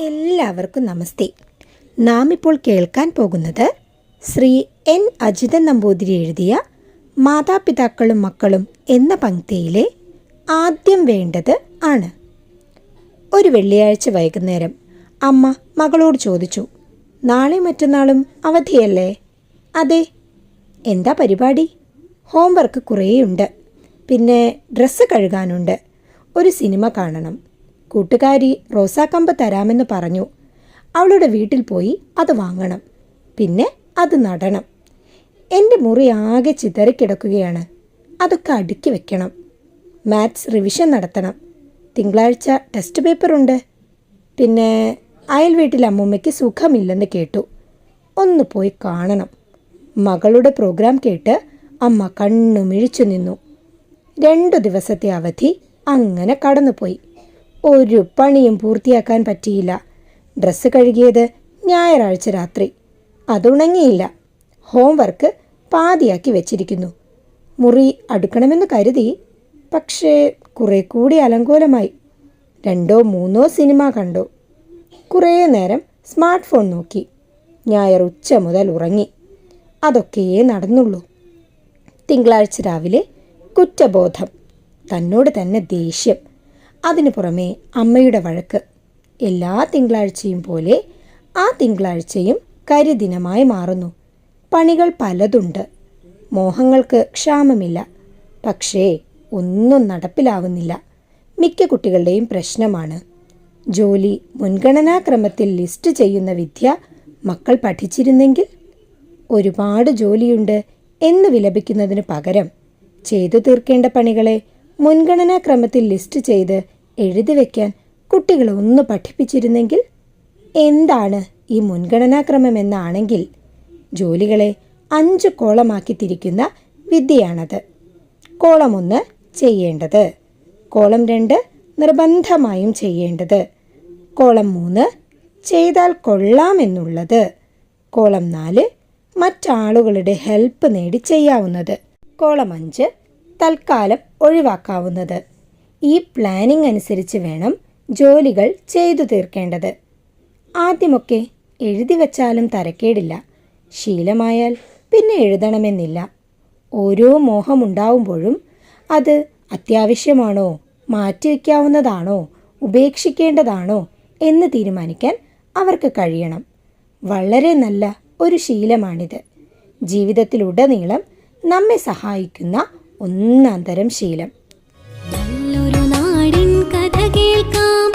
എല്ലാവർക്കും നമസ്തേ. നാം ഇപ്പോൾ കേൾക്കാൻ പോകുന്നത് ശ്രീ എൻ. അജിതൻ നമ്പൂതിരി എഴുതിയ മാതാപിതാക്കളും മക്കളും എന്ന പങ്ക്തിയിലെ ആദ്യം വേണ്ടത് ആണ്. ഒരു വെള്ളിയാഴ്ച വൈകുന്നേരം അമ്മ മകളോട് ചോദിച്ചു നാളെ മറ്റന്നാളും അവധിയല്ലേ? അതെ. എന്താ പരിപാടി? ഹോംവർക്ക് കുറേയുണ്ട്. പിന്നെ ഡ്രസ്സ് കഴുകാനുണ്ട്. ഒരു സിനിമ കാണണം. കൂട്ടുകാരി റോസാക്കമ്പ് തരാമെന്ന് പറഞ്ഞു. അവളുടെ വീട്ടിൽ പോയി അത് വാങ്ങണം. പിന്നെ അത് നടണം. എന്റെ മുറി ആകെ ചിതറിക്കിടക്കുകയാണ്. അതൊക്കെ അടുക്കി വെക്കണം. മാത്സ് റിവിഷൻ നടത്തണം. തിങ്കളാഴ്ച ടെസ്റ്റ് പേപ്പറുണ്ട്. പിന്നെ അയൽ വീട്ടിൽ അമ്മൂമ്മയ്ക്ക് സുഖമില്ലെന്ന് കേട്ടു. ഒന്ന് പോയി കാണണം. മകളുടെ പ്രോഗ്രാം കേട്ട് അമ്മ കണ്ണുമിഴിച്ചു നിന്നു. രണ്ടു ദിവസത്തെ അവധി അങ്ങനെ കടന്നുപോയി. ഒരു പണിയും പൂർത്തിയാക്കാൻ പറ്റിയില്ല. ഡ്രസ്സ് കഴുകിയത് ഞായറാഴ്ച രാത്രി. അതുണങ്ങിയില്ല ഹോംവർക്ക് പാതിയാക്കി വെച്ചിരിക്കുന്നു. മുറി അടുക്കണമെന്ന് കരുതി. പക്ഷേ കുറെ കൂടി അലങ്കോലമായി. രണ്ടോ മൂന്നോ സിനിമ കണ്ടു. കുറേ നേരം സ്മാർട്ട് ഫോൺ നോക്കി. ഞായർ ഉച്ച മുതൽ ഉറങ്ങി. അതൊക്കെയേ നടന്നുള്ളൂ. തിങ്കളാഴ്ച രാവിലെ കുറ്റബോധം. തന്നോട് തന്നെ ദേഷ്യം. അതിനു പുറമെ അമ്മയുടെ വഴക്ക്. എല്ലാ തിങ്കളാഴ്ചയും പോലെ ആ തിങ്കളാഴ്ചയും കരിദിനമായി മാറുന്നു. പണികൾ പലതുണ്ട്. മോഹങ്ങൾക്ക് ക്ഷാമമില്ല. പക്ഷേ ഒന്നും നടപ്പിലാവുന്നില്ല. മിക്ക കുട്ടികളുടെയും പ്രശ്നമാണ്. ജോലി മുൻഗണനാക്രമത്തിൽ ലിസ്റ്റ് ചെയ്യുന്ന വിദ്യ മക്കൾ പഠിച്ചിരുന്നെങ്കിൽ? ഒരുപാട് ജോലിയുണ്ട് എന്ന് വിലപിക്കുന്നതിന് പകരം ചെയ്തു തീർക്കേണ്ട പണികളെ മുൻഗണനാക്രമത്തിൽ ലിസ്റ്റ് ചെയ്ത് എഴുതി വയ്ക്കാൻ കുട്ടികളെ ഒന്ന് പഠിപ്പിച്ചിരുന്നെങ്കിൽ എന്താണ് ഈ മുൻഗണനാക്രമം എന്നാണെങ്കിൽ ജോലികളെ അഞ്ച് കോളമാക്കി തിരിക്കുന്ന വിദ്യയാണത്. കോളം ഒന്ന് ചെയ്യേണ്ടത്. കോളം രണ്ട് നിർബന്ധമായും ചെയ്യേണ്ടത്. കോളം മൂന്ന് ചെയ്താൽ കൊള്ളാമെന്നുള്ളത് കോളം നാല് മറ്റാളുകളുടെ ഹെൽപ്പ് നേടി ചെയ്യാവുന്നത്. കോളം അഞ്ച് തൽക്കാലം ഒഴിവാക്കാവുന്നത്. ഈ പ്ലാനിംഗ് അനുസരിച്ച് വേണം ജോലികൾ ചെയ്തു തീർക്കേണ്ടത്. ആദ്യമൊക്കെ എഴുതി വച്ചാലും തരക്കേടില്ല. ശീലമായാൽ പിന്നെ എഴുതണമെന്നില്ല. ഓരോ മോഹമുണ്ടാവുമ്പോഴും അത് അത്യാവശ്യമാണോ മാറ്റിവെക്കാവുന്നതാണോ ഉപേക്ഷിക്കേണ്ടതാണോ എന്ന് തീരുമാനിക്കാൻ അവർക്ക് കഴിയണം. വളരെ നല്ല ഒരു ശീലമാണിത്. ജീവിതത്തിലുടനീളം നമ്മെ സഹായിക്കുന്ന ഒന്നാം തരം ശീലം. നല്ലൊരു നാടിൻ കഥ കേൾക്കാം.